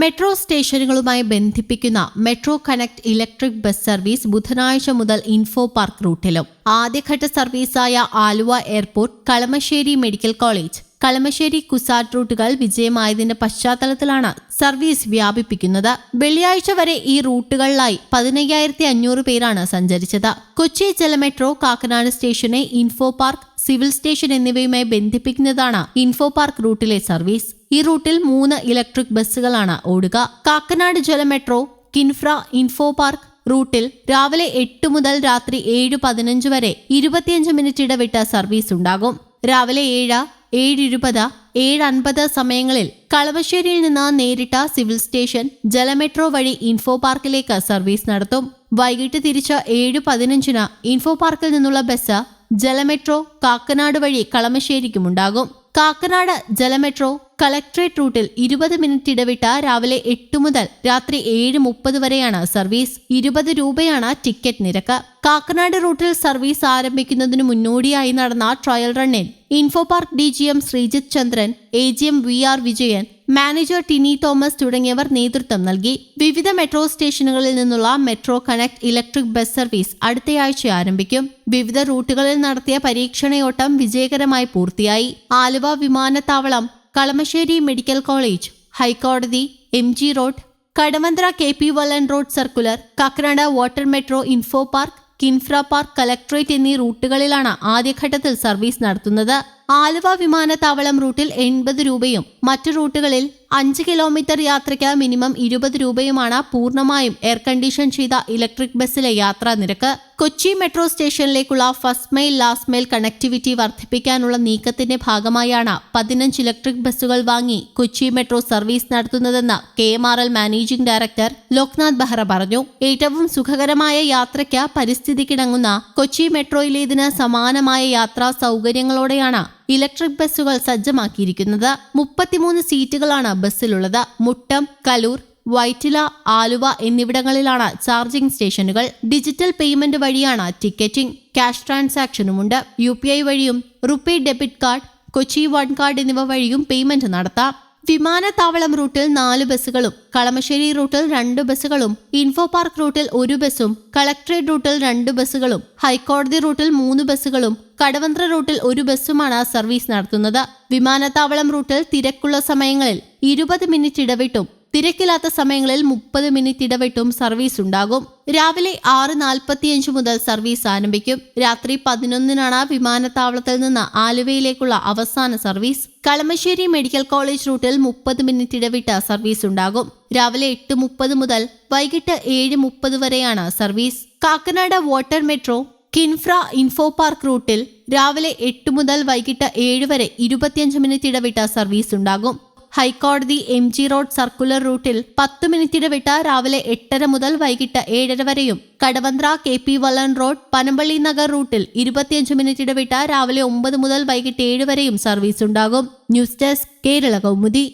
Metro സ്റ്റേഷനുകളുമായി ബന്ധിപ്പിക്കുന്ന metro connect electric bus service ബുധനാഴ്ച മുതൽ ഇൻഫോ പാർക്ക് റൂട്ടിലും. ആദ്യഘട്ട സർവീസായ Aluva airport Kalamassery medical college. Kalamassery CUSAT റൂട്ടുകൾ വിജയമായതിന്റെ പശ്ചാത്തലത്തിലാണ് സർവീസ് വ്യാപിപ്പിക്കുന്നത്. വെള്ളിയാഴ്ച വരെ ഈ റൂട്ടുകളിലായി പതിനയ്യായിരത്തി അഞ്ഞൂറ് പേരാണ് സഞ്ചരിച്ചത്. കൊച്ചി ജലമെട്രോ കാക്കനാട് സ്റ്റേഷനെ ഇൻഫോ പാർക്ക് സിവിൽ സ്റ്റേഷൻ എന്നിവയുമായി ബന്ധിപ്പിക്കുന്നതാണ് ഇൻഫോ പാർക്ക് റൂട്ടിലെ സർവീസ്. ഈ റൂട്ടിൽ മൂന്ന് ഇലക്ട്രിക് ബസ്സുകളാണ് ഓടുക. കാക്കനാട് ജലമെട്രോ കിൻഫ്ര ഇൻഫോ പാർക്ക് റൂട്ടിൽ രാവിലെ എട്ട് മുതൽ രാത്രി ഏഴ് പതിനഞ്ച് വരെ ഇരുപത്തിയഞ്ച് മിനിറ്റ് ഇടവിട്ട സർവീസ് ഉണ്ടാകും. രാവിലെ ഏഴ് ഏഴ് ഇരുപത് ഏഴ് അൻപത് സമയങ്ങളിൽ കളവശ്ശേരിയിൽ നിന്ന് നേരിട്ട സിവിൽ സ്റ്റേഷൻ ജലമെട്രോ വഴി ഇൻഫോ പാർക്കിലേക്ക് സർവീസ് നടത്തും. വൈകിട്ട് തിരിച്ച് ഏഴ് പതിനഞ്ചിന് ഇൻഫോ പാർക്കിൽ നിന്നുള്ള ബസ് ജലമെട്രോ കാക്കനാട് വഴി കളമശ്ശേരിക്കും ഉണ്ടാകും. കാക്കനാട് ജലമെട്രോ കളക്ട്രേറ്റ് റൂട്ടിൽ ഇരുപത് മിനിറ്റ് ഇടവിട്ട രാവിലെ എട്ട് മുതൽ രാത്രി ഏഴ് മുപ്പത് വരെയാണ് സർവീസ്. ഇരുപത് രൂപയാണ് ടിക്കറ്റ് നിരക്ക്. കാക്കനാട് റൂട്ടിൽ സർവീസ് ആരംഭിക്കുന്നതിന് മുന്നോടിയായി നടന്ന trial റണ്ണിൽ info park D G M Sreejith Chandran A G M V R Vijayan manager Tini Thomas തുടങ്ങിയവർ നേതൃത്വം നൽകി. വിവിധ മെട്രോ സ്റ്റേഷനുകളിൽ നിന്നുള്ള metro connect electric bus service അടുത്തയാഴ്ച ആരംഭിക്കും. വിവിധ റൂട്ടുകളിൽ നടത്തിയ പരീക്ഷണയോട്ടം വിജയകരമായി പൂർത്തിയായി. ആലുവ വിമാനത്താവളം കളമശ്ശേരി മെഡിക്കൽ കോളേജ് ഹൈക്കോടതി M G road Kadavanthra K P Valan road circular Kakkanad water metro info park Kinfra park collectorate എന്നീ റൂട്ടുകളിലാണ് ആദ്യഘട്ടത്തിൽ സർവീസ് നടത്തുന്നത്. ആലുവ വിമാനത്താവളം റൂട്ടിൽ എൺപത് രൂപയും മറ്റു റൂട്ടുകളിൽ അഞ്ച് കിലോമീറ്റർ യാത്രയ്ക്ക് മിനിമം ഇരുപത് രൂപയുമാണ് പൂർണമായും എയർ കണ്ടീഷൻ ചെയ്ത ഇലക്ട്രിക് ബസ്സിലെ യാത്രാ നിരക്ക്. Kochi metro സ്റ്റേഷനിലേക്കുള്ള first mile last mile connectivity വർദ്ധിപ്പിക്കാനുള്ള നീക്കത്തിന്റെ ഭാഗമായാണ് പതിനഞ്ച് ഇലക്ട്രിക് ബസ്സുകൾ വാങ്ങി കൊച്ചി മെട്രോ സർവീസ് നടത്തുന്നതെന്ന് K M R L managing director Loknath Behera പറഞ്ഞു. ഏറ്റവും സുഖകരമായ യാത്രയ്ക്ക് പരിസ്ഥിതിക്കിണങ്ങുന്ന കൊച്ചി മെട്രോയിലേതിന് സമാനമായ യാത്രാ സൗകര്യങ്ങളോടെയാണ് ഇലക്ട്രിക് ബസ്സുകൾ സജ്ജമാക്കിയിരിക്കുന്നത് മുപ്പത്തിമൂന്ന് സീറ്റുകളാണ് ബസ്സിലുള്ളത്. മുട്ടം കലൂർ വൈറ്റില ആലുവ എന്നിവിടങ്ങളിലാണ് ചാർജിംഗ് സ്റ്റേഷനുകൾ. ഡിജിറ്റൽ പേയ്മെന്റ് വഴിയാണ് ടിക്കറ്റിംഗ് ക്യാഷ് ട്രാൻസാക്ഷനുമുണ്ട്. യു പി ഐ വഴിയും RuPay debit card Kochi one card എന്നിവ വഴിയും പേയ്മെന്റ് നടത്താം. വിമാനത്താവളം റൂട്ടിൽ നാല് ബസ്സുകളും കളമശ്ശേരി റൂട്ടിൽ രണ്ട് ബസ്സുകളും ഇൻഫോ പാർക്ക് റൂട്ടിൽ ഒരു ബസ്സും കളക്ടറേറ്റ് റൂട്ടിൽ രണ്ട് ബസ്സുകളും ഹൈക്കോടതി റൂട്ടിൽ മൂന്ന് ബസ്സുകളും കടവന്ത്ര റൂട്ടിൽ ഒരു ബസ്സുമാണ് സർവീസ് നടത്തുന്നത്. വിമാനത്താവളം റൂട്ടിൽ തിരക്കുള്ള സമയങ്ങളിൽ ഇരുപത് മിനിറ്റ് ഇടവിട്ടും തിരക്കില്ലാത്ത സമയങ്ങളിൽ മുപ്പത് മിനിറ്റ് ഇടവിട്ടും സർവീസ് ഉണ്ടാകും. രാവിലെ ആറ് നാൽപ്പത്തിയഞ്ച് മുതൽ സർവീസ് ആരംഭിക്കും. രാത്രി പതിനൊന്നിനാണ് വിമാനത്താവളത്തിൽ നിന്ന് ആലുവയിലേക്കുള്ള അവസാന സർവീസ്. കളമശ്ശേരി മെഡിക്കൽ കോളേജ് റൂട്ടിൽ മുപ്പത് മിനിറ്റ് ഇടവിട്ട് സർവീസ് ഉണ്ടാകും. രാവിലെ എട്ട് മുപ്പത് മുതൽ വൈകിട്ട് ഏഴ് മുപ്പത് വരെയാണ് service. Kakkanad water metro Kinfra info park റൂട്ടിൽ രാവിലെ എട്ട് മുതൽ വൈകിട്ട് ഏഴ് വരെ ഇരുപത്തിയഞ്ച് മിനിറ്റ് ഇടവിട്ട സർവീസ് ഉണ്ടാകും. ഹൈക്കോടതി എം ജി റോഡ് സർക്കുലർ റൂട്ടിൽ പത്ത് മിനിറ്റ് ഇടവിട്ട രാവിലെ എട്ടര മുതൽ വൈകിട്ട് ഏഴര വരെയും Kadavanthra K P Valan road Panampilly Nagar റൂട്ടിൽ ഇരുപത്തിയഞ്ച് മിനിറ്റ് ഇടവിട്ട രാവിലെ ഒമ്പത് മുതൽ വൈകിട്ട് ഏഴ് വരെയും സർവീസ് ഉണ്ടാകും ന്യൂസ് ഡെസ്ക് കേരള കൗമുദി.